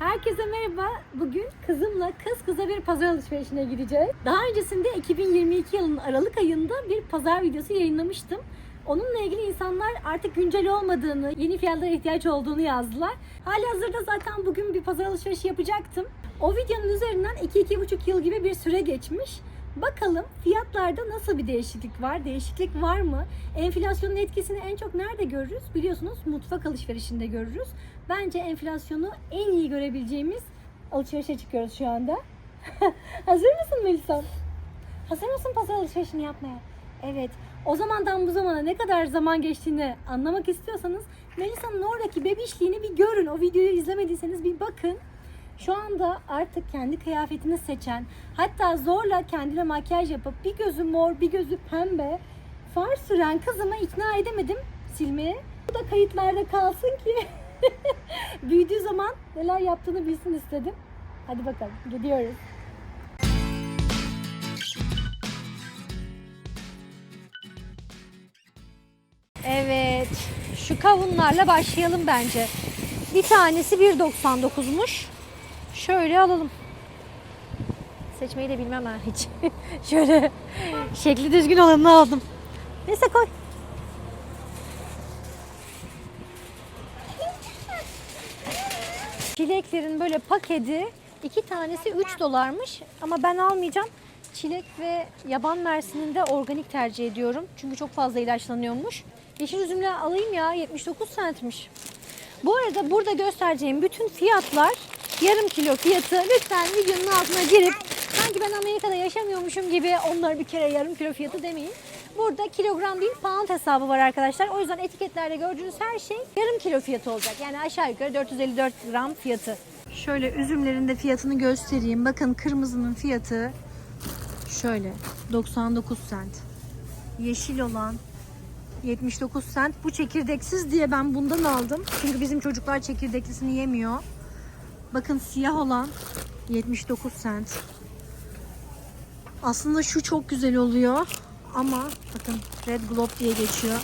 Herkese merhaba. Bugün kızımla kız kıza bir pazar alışverişine gideceğiz. Daha öncesinde 2022 yılının Aralık ayında bir pazar videosu yayınlamıştım. Onunla ilgili insanlar artık güncel olmadığını, yeni fiyatlara ihtiyaç olduğunu yazdılar. Hali hazırda zaten bugün bir pazar alışverişi yapacaktım. O videonun üzerinden 2-2,5 yıl gibi bir süre geçmiş. Bakalım fiyatlarda nasıl bir değişiklik var? Değişiklik var mı? Enflasyonun etkisini en çok nerede görürüz? Biliyorsunuz mutfak alışverişinde görürüz. Bence enflasyonu en iyi görebileceğimiz alışverişe çıkıyoruz şu anda. Hazır mısın Melisa? Hazır mısın pazar alışverişini yapmaya? Evet. O zamandan bu zamana ne kadar zaman geçtiğini anlamak istiyorsanız Melisa'nın oradaki bebişliğini bir görün. O videoyu izlemediyseniz bir bakın. Şu anda artık kendi kıyafetini seçen, hatta zorla kendine makyaj yapıp bir gözü mor, bir gözü pembe far süren kızımı ikna edemedim silmeye. Bu da kayıtlarda kalsın ki büyüdüğü zaman neler yaptığını bilsin istedim. Hadi bakalım gidiyoruz. Evet, şu kavunlarla başlayalım bence. Bir tanesi 1.99'muş. Şöyle alalım. Seçmeyi de bilmem ha hiç. Şöyle şekli düzgün olanını aldım. Neyse koy. Çileklerin böyle paketi iki tanesi 3 dolarmış ama ben almayacağım. Çilek ve yaban mersininde organik tercih ediyorum. Çünkü çok fazla ilaçlanıyormuş. Yeşil üzümle alayım ya 79 centmiş. Bu arada burada göstereceğim bütün fiyatlar yarım kilo fiyatı. Lütfen videonun altına girip sanki ben Amerika'da yaşamıyormuşum gibi onları bir kere yarım kilo fiyatı demeyin. Burada kilogram değil pound hesabı var arkadaşlar. O yüzden etiketlerde gördüğünüz her şey yarım kilo fiyatı olacak. Yani aşağı yukarı 454 gram fiyatı. Şöyle üzümlerin de fiyatını göstereyim. Bakın kırmızının fiyatı şöyle 99 cent. Yeşil olan 79 cent. Bu çekirdeksiz diye ben bundan aldım. Çünkü bizim çocuklar çekirdeklisini yemiyor. Bakın siyah olan 79 cent. Aslında şu çok güzel oluyor. Ama bakın Red Globe diye geçiyor.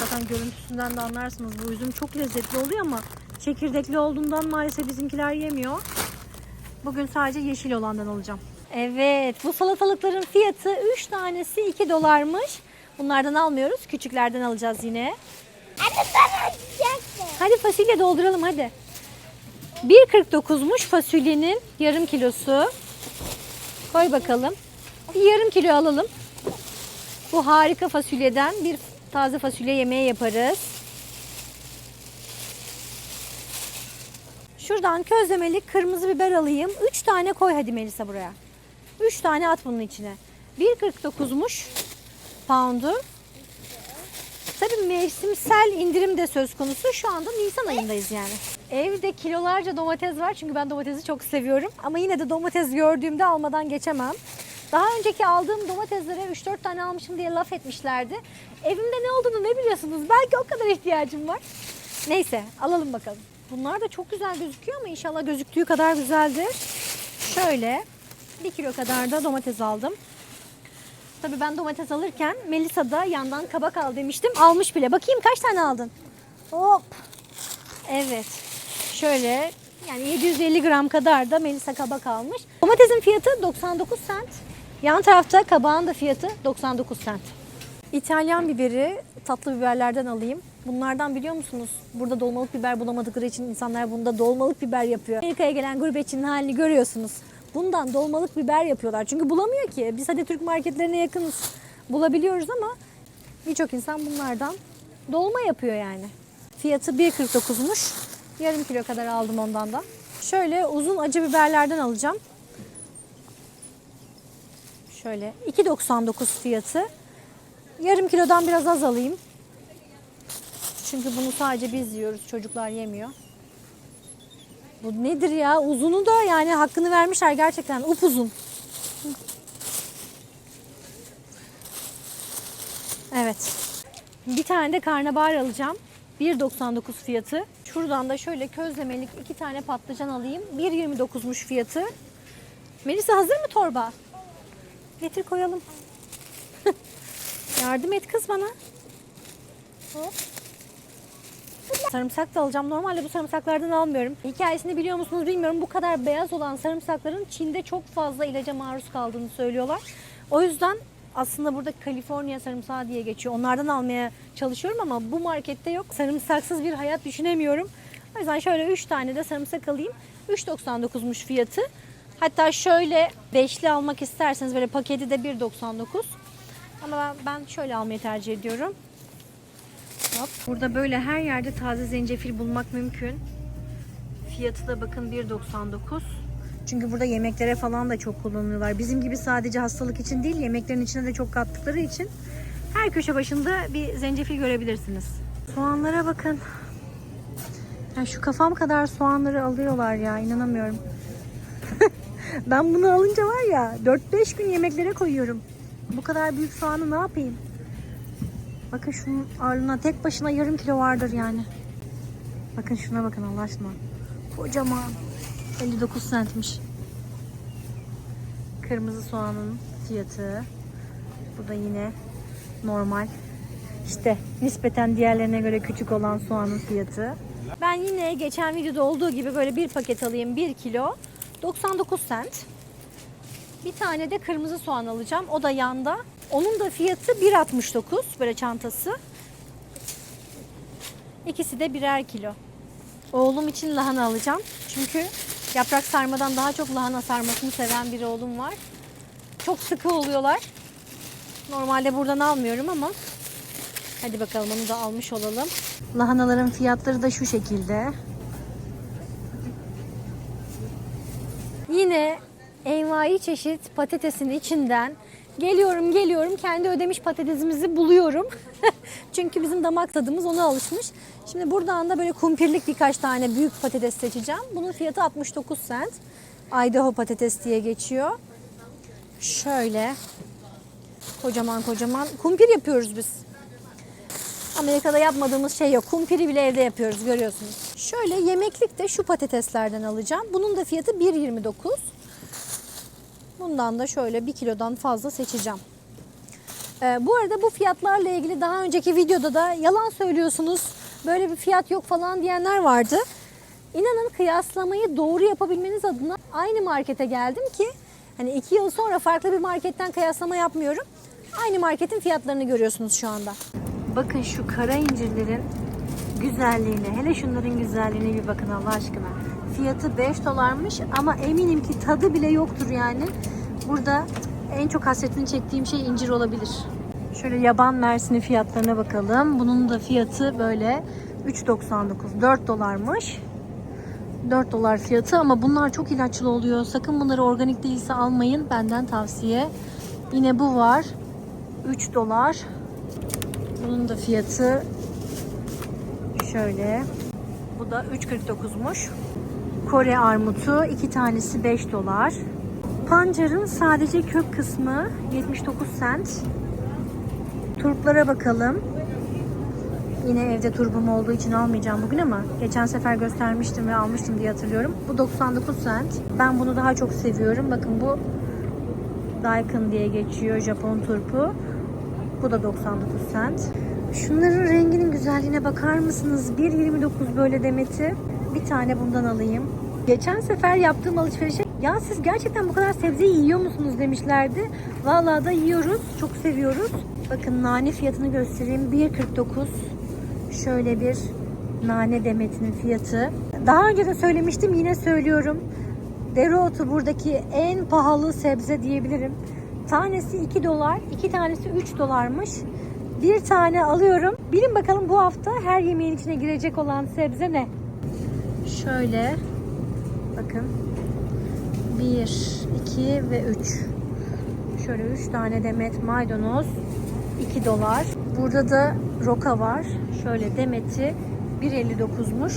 Zaten görüntüsünden de anlarsınız bu üzüm çok lezzetli oluyor ama çekirdekli olduğundan maalesef bizimkiler yemiyor. Bugün sadece yeşil olandan alacağım. Evet bu salatalıkların fiyatı 3 tanesi 2 dolarmış. Bunlardan almıyoruz. Küçüklerden alacağız yine. Anne ben açacaktım. Hadi fasulye dolduralım hadi. 1.49'muş fasulyenin yarım kilosu. Koy bakalım. Bir yarım kilo alalım. Bu harika fasulyeden bir taze fasulye yemeği yaparız. Şuradan közlemeli kırmızı biber alayım. 3 tane koy hadi Melisa buraya. 3 tane at bunun içine. 1.49'muş pound'u. Tabii mevsimsel indirim de söz konusu. Şu anda Nisan ayındayız yani. Evde kilolarca domates var çünkü ben domatesi çok seviyorum. Ama yine de domates gördüğümde almadan geçemem. Daha önceki aldığım domateslere 3-4 tane almışım diye laf etmişlerdi. Evimde ne olduğunu ne biliyorsunuz? Belki o kadar ihtiyacım var. Neyse alalım bakalım. Bunlar da çok güzel gözüküyor ama inşallah gözüktüğü kadar güzeldir. Şöyle 1 kilo kadar da domates aldım. Tabii ben domates alırken Melisa da yandan kabak al demiştim. Almış bile. Bakayım kaç tane aldın? Hop. Evet. Şöyle yani 750 gram kadar da Melisa kabak almış. Domatesin fiyatı 99 cent. Yan tarafta kabağın da fiyatı 99 cent. İtalyan biberi tatlı biberlerden alayım. Bunlardan biliyor musunuz? Burada dolmalık biber bulamadıkları için insanlar bunda dolmalık biber yapıyor. Amerika'ya gelen gurbetçinin halini görüyorsunuz. Bundan dolmalık biber yapıyorlar. Çünkü bulamıyor ki. Biz hadi Türk marketlerine yakınız. Bulabiliyoruz ama birçok insan bunlardan dolma yapıyor yani. Fiyatı 1.49'muş. Yarım kilo kadar aldım ondan da. Şöyle uzun acı biberlerden alacağım. Şöyle 2.99 fiyatı. Yarım kilodan biraz az alayım. Çünkü bunu sadece biz yiyoruz. Çocuklar yemiyor. Bu nedir ya? Uzunu da yani hakkını vermişler gerçekten. Upuzun. Evet. Bir tane de karnabahar alacağım. 1.99 fiyatı. Şuradan da şöyle közlemelik iki tane patlıcan alayım. 1.29'muş fiyatı. Melisa hazır mı torba? Getir koyalım. Yardım et kız bana. Hop. Sarımsak da alacağım. Normalde bu sarımsaklardan almıyorum. Hikayesini biliyor musunuz bilmiyorum. Bu kadar beyaz olan sarımsakların Çin'de çok fazla ilaca maruz kaldığını söylüyorlar. O yüzden aslında burada Kaliforniya sarımsağı diye geçiyor. Onlardan almaya çalışıyorum ama bu markette yok. Sarımsaksız bir hayat düşünemiyorum. O yüzden şöyle 3 tane de sarımsak alayım. 3.99'muş fiyatı. Hatta şöyle beşli almak isterseniz böyle paketi de 1.99. Ama ben şöyle almayı tercih ediyorum. Hop. Burada böyle her yerde taze zencefil bulmak mümkün. Fiyatı da bakın 1.99. Çünkü burada yemeklere falan da çok kullanıyorlar. Bizim gibi sadece hastalık için değil, yemeklerin içine de çok kattıkları için her köşe başında bir zencefil görebilirsiniz. Soğanlara bakın. Ya şu kafam kadar soğanları alıyorlar ya, inanamıyorum. ben bunu alınca var ya 4-5 gün yemeklere koyuyorum. Bu kadar büyük soğanı ne yapayım? Bakın şunun ağırlığına tek başına yarım kilo vardır yani. Bakın şuna bakın Allah aşkına. Kocaman. 59 centmiş. Kırmızı soğanın fiyatı. Bu da yine normal. İşte nispeten diğerlerine göre küçük olan soğanın fiyatı. Ben yine geçen videoda olduğu gibi böyle bir paket alayım 1 kilo. 99 cent. Bir tane de kırmızı soğan alacağım. O da yanda. Onun da fiyatı 1.69 böyle çantası. İkisi de birer kilo. Oğlum için lahana alacağım. Çünkü yaprak sarmadan daha çok lahana sarmasını seven bir oğlum var. Çok sıkı oluyorlar. Normalde buradan almıyorum ama hadi bakalım onu da almış olalım. Lahanaların fiyatları da şu şekilde. Yine envai çeşit patatesin içinden geliyorum geliyorum kendi ödemiş patatesimizi buluyorum. Çünkü bizim damak tadımız ona alışmış. Şimdi buradan da böyle kumpirlik birkaç tane büyük patates seçeceğim. Bunun fiyatı 69 cent. Idaho patates diye geçiyor. Şöyle kocaman kocaman kumpir yapıyoruz biz. Amerika'da yapmadığımız şey yok. Kumpiri bile evde yapıyoruz görüyorsunuz. Şöyle yemeklik de şu patateslerden alacağım. Bunun da fiyatı 1.29. Bundan da şöyle 1 kilodan fazla seçeceğim. Ee, bu arada bu fiyatlarla ilgili daha önceki videoda da yalan söylüyorsunuz, böyle bir fiyat yok falan diyenler vardı. İnanın kıyaslamayı doğru yapabilmeniz adına aynı markete geldim ki hani iki yıl sonra farklı bir marketten kıyaslama yapmıyorum. Aynı marketin fiyatlarını görüyorsunuz şu anda. Bakın şu kara incirlerin güzelliğine, hele şunların güzelliğine bir bakın Allah aşkına. Fiyatı 5 dolarmış ama eminim ki tadı bile yoktur yani. Burada en çok hasretini çektiğim şey incir olabilir. Şöyle yaban mersini fiyatlarına bakalım. Bunun da fiyatı böyle 3.99, 4 dolarmış. 4 dolar fiyatı ama bunlar çok ilaçlı oluyor. Sakın bunları organik değilse almayın. Benden tavsiye. Yine bu var. 3 dolar. Bunun da fiyatı şöyle. Bu da 3.49'muş. Kore armutu iki tanesi 5 dolar. Pancarın sadece kök kısmı 79 cent. Turplara bakalım. Yine evde turbum olduğu için almayacağım bugün ama geçen sefer göstermiştim ve almıştım diye hatırlıyorum. Bu 99 cent. Ben bunu daha çok seviyorum. Bakın bu Daikin diye geçiyor Japon turpu. Bu da 99 cent. Şunların renginin güzelliğine bakar mısınız? 1.29 böyle demeti. Bir tane bundan alayım. Geçen sefer yaptığım alışverişe ya siz gerçekten bu kadar sebzeyi yiyor musunuz demişlerdi. Vallahi da yiyoruz. Çok seviyoruz. Bakın nane fiyatını göstereyim. 1.49 şöyle bir nane demetinin fiyatı. Daha önce de söylemiştim yine söylüyorum. Dereotu buradaki en pahalı sebze diyebilirim. Tanesi 2 dolar, iki tanesi 3 dolarmış. Bir tane alıyorum. Bilin bakalım bu hafta her yemeğin içine girecek olan sebze ne? Şöyle bakın. 1, 2 ve 3. Şöyle 3 tane demet maydanoz 2 dolar. Burada da roka var. Şöyle demeti 1.59'muş.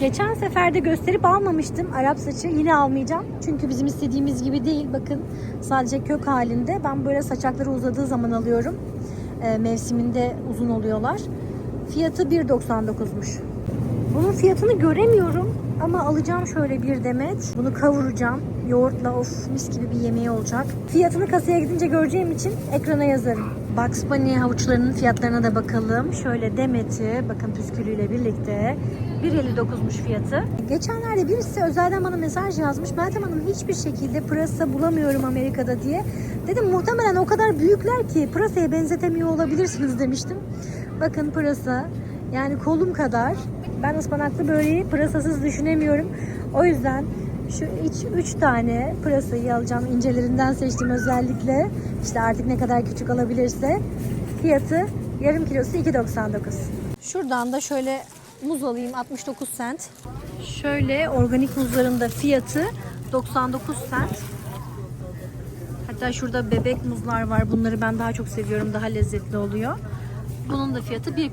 Geçen sefer de gösterip almamıştım Arap saçı. Yine almayacağım. Çünkü bizim istediğimiz gibi değil. Bakın sadece kök halinde. Ben böyle saçakları uzadığı zaman alıyorum. Ee, mevsiminde uzun oluyorlar. Fiyatı 1.99'muş. Bunun fiyatını göremiyorum ama alacağım şöyle bir demet. Bunu kavuracağım. Yoğurtla of mis gibi bir yemeği olacak. Fiyatını kasaya gidince göreceğim için ekrana yazarım. Bugs Bunny havuçlarının fiyatlarına da bakalım. Şöyle demeti, bakın püskülüyle birlikte 1.59'muş fiyatı. Geçenlerde birisi özelden bana mesaj yazmış. Meltem Hanım hiçbir şekilde pırasa bulamıyorum Amerika'da diye. Dedim muhtemelen o kadar büyükler ki pırasaya benzetemiyor olabilirsiniz demiştim. Bakın pırasa yani kolum kadar. Ben ıspanaklı böreği pırasasız düşünemiyorum. O yüzden şu iç 3 tane pırasayı alacağım. incelerinden seçtim özellikle. İşte artık ne kadar küçük alabilirse. Fiyatı yarım kilosu 2.99. Şuradan da şöyle muz alayım 69 cent. Şöyle organik muzların da fiyatı 99 cent. Hatta şurada bebek muzlar var. Bunları ben daha çok seviyorum. Daha lezzetli oluyor. Bunun da fiyatı 1.49.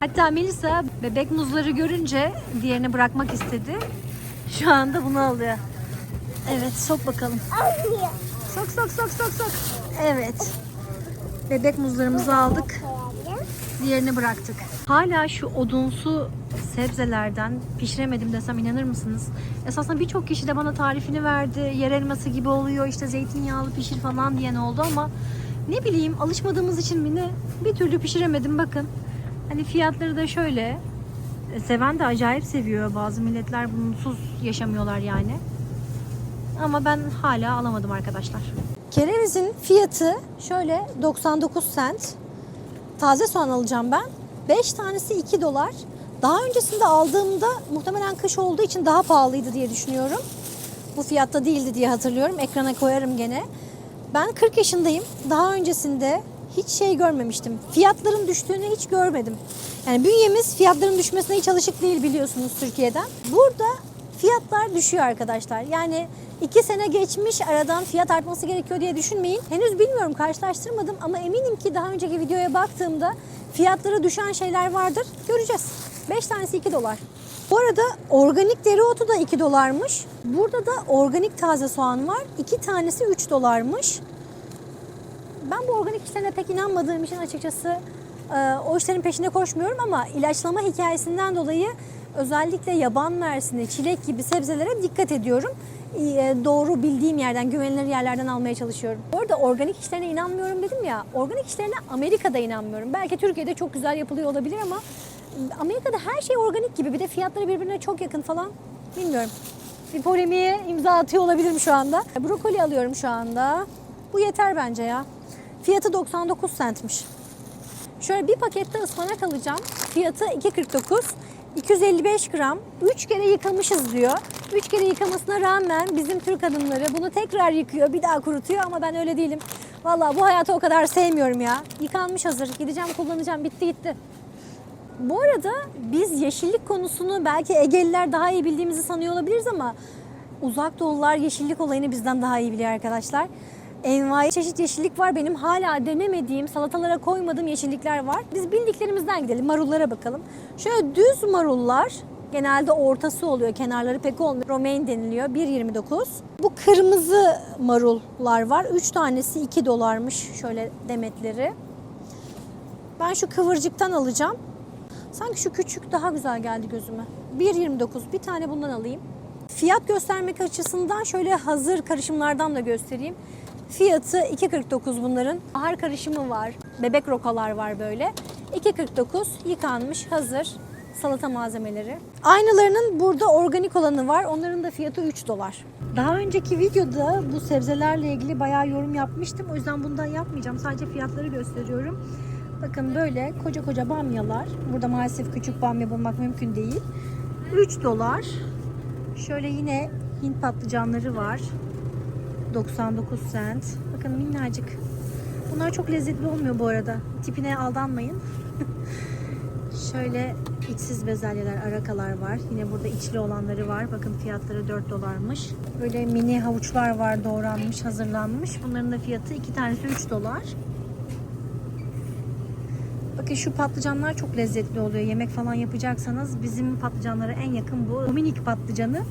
Hatta Melisa bebek muzları görünce diğerini bırakmak istedi. Şu anda bunu alıyor. Evet sok bakalım. Sok sok sok sok sok. Evet. Bebek muzlarımızı aldık. Diğerini bıraktık. Hala şu odunsu sebzelerden pişiremedim desem inanır mısınız? Esasında birçok kişi de bana tarifini verdi. Yer elması gibi oluyor işte zeytinyağlı pişir falan diyen oldu ama ne bileyim alışmadığımız için mi ne bir türlü pişiremedim bakın. Hani fiyatları da şöyle. E, Seven de acayip seviyor. Bazı milletler bunsuz yaşamıyorlar yani. Ama ben hala alamadım arkadaşlar. Kerevizin fiyatı şöyle 99 cent. Taze soğan alacağım ben. 5 tanesi 2 dolar. Daha öncesinde aldığımda muhtemelen kış olduğu için daha pahalıydı diye düşünüyorum. Bu fiyatta değildi diye hatırlıyorum. Ekrana koyarım gene. Ben 40 yaşındayım. Daha öncesinde hiç şey görmemiştim. Fiyatların düştüğünü hiç görmedim. Yani bünyemiz fiyatların düşmesine hiç alışık değil biliyorsunuz Türkiye'den. Burada fiyatlar düşüyor arkadaşlar. Yani iki sene geçmiş aradan fiyat artması gerekiyor diye düşünmeyin. Henüz bilmiyorum karşılaştırmadım ama eminim ki daha önceki videoya baktığımda fiyatlara düşen şeyler vardır. Göreceğiz. 5 tanesi 2 dolar. Bu arada organik dereotu da 2 dolarmış. Burada da organik taze soğan var. 2 tanesi 3 dolarmış. Ben bu organik işlerine pek inanmadığım için açıkçası e, o işlerin peşine koşmuyorum ama ilaçlama hikayesinden dolayı özellikle yaban mersini, çilek gibi sebzelere dikkat ediyorum. E, Doğru bildiğim yerden, güvenilir yerlerden almaya çalışıyorum. Bu arada organik işlerine inanmıyorum dedim ya. Organik işlerine Amerika'da inanmıyorum. Belki Türkiye'de çok güzel yapılıyor olabilir ama Amerika'da her şey organik gibi. Bir de fiyatları birbirine çok yakın falan. Bilmiyorum. Bir polemiğe imza atıyor olabilirim şu anda. Brokoli alıyorum şu anda. Bu yeter bence ya. Fiyatı 99 centmiş. Şöyle bir pakette ıspanak alacağım. Fiyatı 2.49. 255 gram. 3 kere yıkamışız diyor. 3 kere yıkamasına rağmen bizim Türk kadınları bunu tekrar yıkıyor, bir daha kurutuyor ama ben öyle değilim. Vallahi bu hayatı o kadar sevmiyorum ya. Yıkanmış hazır. Gideceğim kullanacağım. Bitti gitti. Bu arada biz yeşillik konusunu belki Egeliler daha iyi bildiğimizi sanıyor olabiliriz ama uzak doğulular yeşillik olayını bizden daha iyi biliyor arkadaşlar. Envai çeşit yeşillik var. Benim hala denemediğim, salatalara koymadığım yeşillikler var. Biz bildiklerimizden gidelim. Marullara bakalım. Şöyle düz marullar genelde ortası oluyor. Kenarları pek olmuyor. Romaine deniliyor. 1.29. Bu kırmızı marullar var. 3 tanesi 2 dolarmış. Şöyle demetleri. Ben şu kıvırcıktan alacağım. Sanki şu küçük daha güzel geldi gözüme. 1.29 bir tane bundan alayım. Fiyat göstermek açısından şöyle hazır karışımlardan da göstereyim. Fiyatı 2.49 bunların. Bahar karışımı var. Bebek rokalar var böyle. 2.49 yıkanmış hazır salata malzemeleri. Aynılarının burada organik olanı var. Onların da fiyatı 3 dolar. Daha önceki videoda bu sebzelerle ilgili bayağı yorum yapmıştım. O yüzden bundan yapmayacağım. Sadece fiyatları gösteriyorum. Bakın böyle koca koca bamyalar. Burada maalesef küçük bamya bulmak mümkün değil. 3 dolar. Şöyle yine Hint patlıcanları var. 99 cent. Bakın minnacık. Bunlar çok lezzetli olmuyor bu arada. Tipine aldanmayın. Şöyle içsiz bezelyeler, arakalar var. Yine burada içli olanları var. Bakın fiyatları 4 dolarmış. Böyle mini havuçlar var doğranmış, hazırlanmış. Bunların da fiyatı 2 tanesi 3 dolar. Bakın şu patlıcanlar çok lezzetli oluyor. Yemek falan yapacaksanız bizim patlıcanlara en yakın bu. Minik patlıcanı.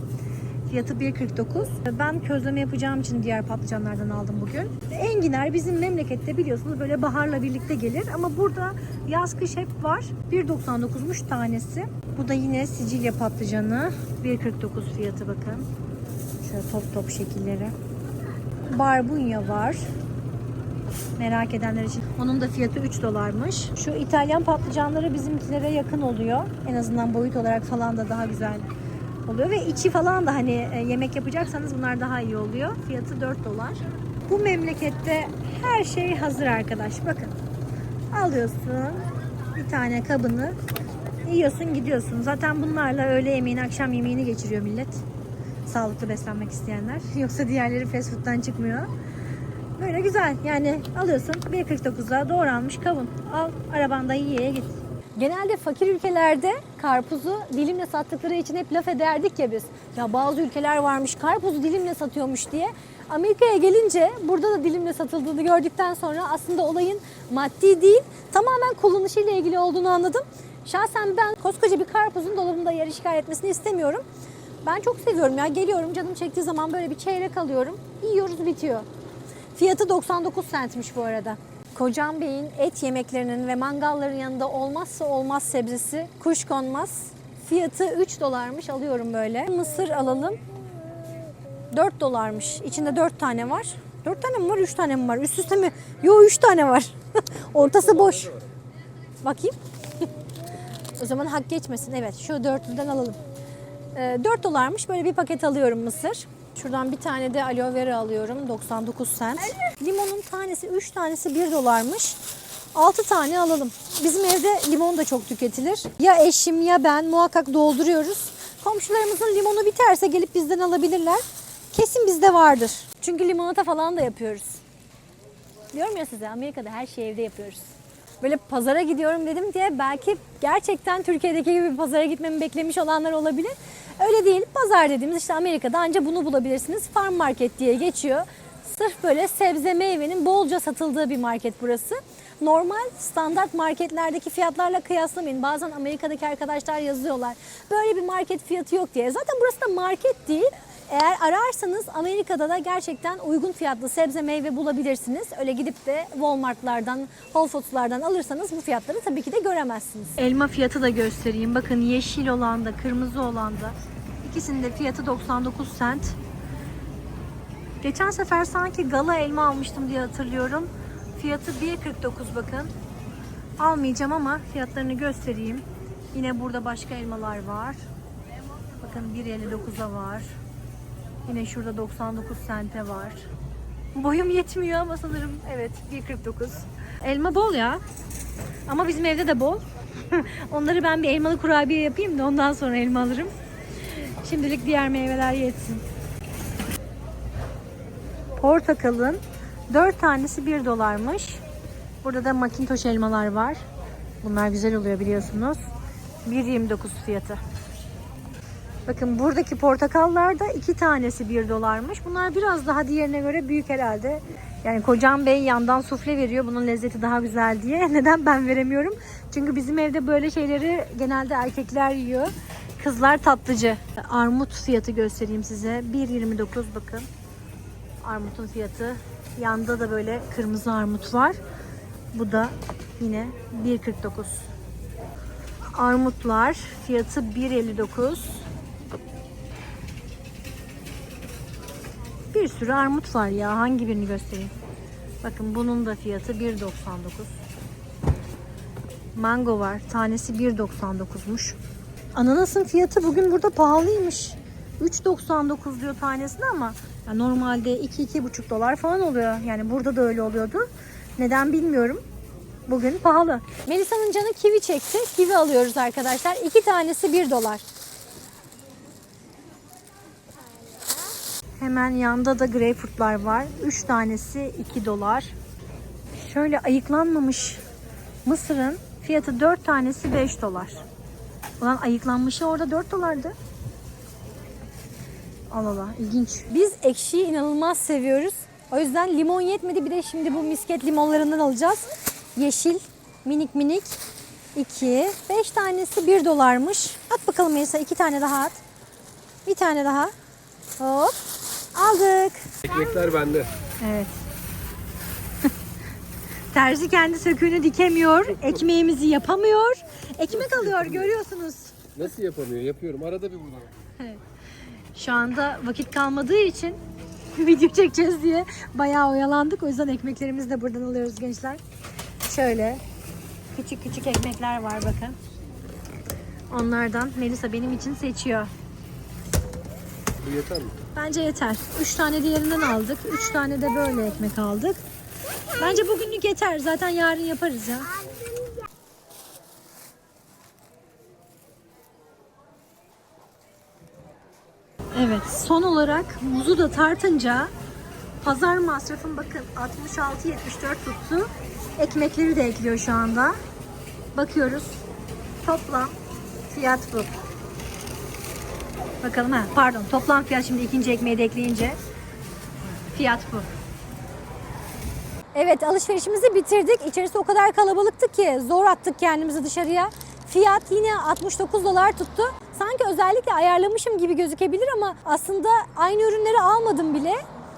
Fiyatı 1.49. Ben közleme yapacağım için diğer patlıcanlardan aldım bugün. Enginar bizim memlekette biliyorsunuz böyle baharla birlikte gelir. Ama burada yaz kış hep var. 1.99'muş tanesi. Bu da yine Sicilya patlıcanı. 1.49 fiyatı bakın. Şöyle top top şekilleri. Barbunya var. Merak edenler için. Onun da fiyatı 3 dolarmış. Şu İtalyan patlıcanları bizimkilere yakın oluyor. En azından boyut olarak falan da daha güzel oluyor. Ve içi falan da hani e, yemek yapacaksanız bunlar daha iyi oluyor. Fiyatı 4 dolar. Bu memlekette her şey hazır arkadaş. Bakın. Alıyorsun bir tane kabını yiyorsun gidiyorsun. Zaten bunlarla öğle yemeğini akşam yemeğini geçiriyor millet. Sağlıklı beslenmek isteyenler. Yoksa diğerleri fast food'dan çıkmıyor. Böyle güzel. Yani alıyorsun 1.49'a doğranmış kavun. Al arabanda yiye git. Genelde fakir ülkelerde karpuzu dilimle sattıkları için hep laf ederdik ya biz. Ya bazı ülkeler varmış karpuzu dilimle satıyormuş diye. Amerika'ya gelince burada da dilimle satıldığını gördükten sonra aslında olayın maddi değil tamamen kullanışıyla ilgili olduğunu anladım. Şahsen ben koskoca bir karpuzun dolabımda yer işgal etmesini istemiyorum. Ben çok seviyorum ya. Geliyorum canım çektiği zaman böyle bir çeyrek alıyorum. Yiyoruz bitiyor. Fiyatı 99 centmiş bu arada. Kocam Bey'in et yemeklerinin ve mangalların yanında olmazsa olmaz sebzesi kuşkonmaz. Fiyatı 3 dolarmış alıyorum böyle. Mısır alalım. 4 dolarmış. İçinde 4 tane var. 4 tane mi var 3 tane mi var? Üst üste mi? Yo 3 tane var. Ortası boş. Bakayım. o zaman hak geçmesin. Evet şu dörtlüden alalım. Ee, 4 dolarmış. Böyle bir paket alıyorum mısır. Şuradan bir tane de aloe vera alıyorum. 99 cent. Limonun tanesi 3 tanesi 1 dolarmış. 6 tane alalım. Bizim evde limon da çok tüketilir. Ya eşim ya ben muhakkak dolduruyoruz. Komşularımızın limonu biterse gelip bizden alabilirler. Kesin bizde vardır. Çünkü limonata falan da yapıyoruz. Diyorum ya size Amerika'da her şeyi evde yapıyoruz. Böyle pazara gidiyorum dedim diye belki gerçekten Türkiye'deki gibi bir pazara gitmemi beklemiş olanlar olabilir. Öyle değil. Pazar dediğimiz işte Amerika'da ancak bunu bulabilirsiniz. Farm market diye geçiyor. Sırf böyle sebze meyvenin bolca satıldığı bir market burası. Normal standart marketlerdeki fiyatlarla kıyaslamayın. Bazen Amerika'daki arkadaşlar yazıyorlar. Böyle bir market fiyatı yok diye. Zaten burası da market değil. Eğer ararsanız Amerika'da da gerçekten uygun fiyatlı sebze meyve bulabilirsiniz. Öyle gidip de Walmart'lardan, Whole Foods'lardan alırsanız bu fiyatları tabii ki de göremezsiniz. Elma fiyatı da göstereyim. Bakın yeşil olan da kırmızı olan da. İkisinin de fiyatı 99 cent. Geçen sefer sanki gala elma almıştım diye hatırlıyorum. Fiyatı 1.49 bakın. Almayacağım ama fiyatlarını göstereyim. Yine burada başka elmalar var. Bakın 1.59'a var. Yine şurada 99 sente var. Boyum yetmiyor ama sanırım evet 1.49. Elma bol ya. Ama bizim evde de bol. Onları ben bir elmalı kurabiye yapayım da ondan sonra elma alırım. Şimdilik diğer meyveler yetsin. Portakalın 4 tanesi 1 dolarmış. Burada da Macintosh elmalar var. Bunlar güzel oluyor biliyorsunuz. 1.29 fiyatı. Bakın buradaki portakallarda iki tanesi 1 dolarmış. Bunlar biraz daha diğerine göre büyük herhalde. Yani kocam bey yandan sufle veriyor bunun lezzeti daha güzel diye. Neden ben veremiyorum? Çünkü bizim evde böyle şeyleri genelde erkekler yiyor. Kızlar tatlıcı. Armut fiyatı göstereyim size. 1.29 bakın. Armutun fiyatı. Yanda da böyle kırmızı armut var. Bu da yine 1.49. Armutlar fiyatı 1.59. Bir sürü armut var ya. Hangi birini göstereyim? Bakın bunun da fiyatı 1.99. Mango var. Tanesi 1.99'muş. Ananasın fiyatı bugün burada pahalıymış. 3.99 diyor tanesine ama ya normalde 2-2,5 dolar falan oluyor. Yani burada da öyle oluyordu. Neden bilmiyorum. Bugün pahalı. Melisa'nın canı kivi çekti. Kivi alıyoruz arkadaşlar. İki tanesi 1 dolar. Hemen yanında da greyfurtlar var. 3 tanesi 2 dolar. Şöyle ayıklanmamış mısırın fiyatı 4 tanesi 5 dolar. Ulan ayıklanmışı orada 4 dolardı. Allah Allah ilginç. Biz ekşiyi inanılmaz seviyoruz. O yüzden limon yetmedi bir de şimdi bu misket limonlarından alacağız. Yeşil minik minik 2 5 tanesi 1 dolarmış. At bakalım Melisa 2 tane daha at. Bir tane daha. Hop. Aldık. Ekmekler bende. Evet. Terzi kendi söküğünü dikemiyor. Ekmeğimizi yapamıyor. Ekmek alıyor görüyorsunuz. Nasıl yapamıyor? Yapıyorum. Arada bir buradan. Şu anda vakit kalmadığı için video çekeceğiz diye bayağı oyalandık. O yüzden ekmeklerimizi de buradan alıyoruz gençler. Şöyle küçük küçük ekmekler var bakın. Onlardan Melisa benim için seçiyor. Bu yeter mi? Bence yeter. 3 tane diğerinden aldık. 3 tane de böyle ekmek aldık. Bence bugünlük yeter. Zaten yarın yaparız ya. Evet, son olarak muzu da tartınca pazar masrafım bakın 66.74 tuttu. Ekmekleri de ekliyor şu anda. Bakıyoruz. Toplam fiyat bu. Bakalım ha pardon toplam fiyat şimdi ikinci ekmeği de ekleyince fiyat bu. Evet alışverişimizi bitirdik. İçerisi o kadar kalabalıktı ki zor attık kendimizi dışarıya. Fiyat yine 69 dolar tuttu. Sanki özellikle ayarlamışım gibi gözükebilir ama aslında aynı ürünleri almadım bile.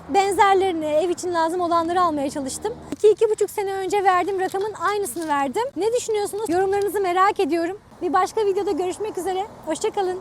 Benzerlerini, ev için lazım olanları almaya çalıştım. 2-2,5 sene önce verdiğim rakamın aynısını verdim. Ne düşünüyorsunuz? Yorumlarınızı merak ediyorum. Bir başka videoda görüşmek üzere. Hoşçakalın.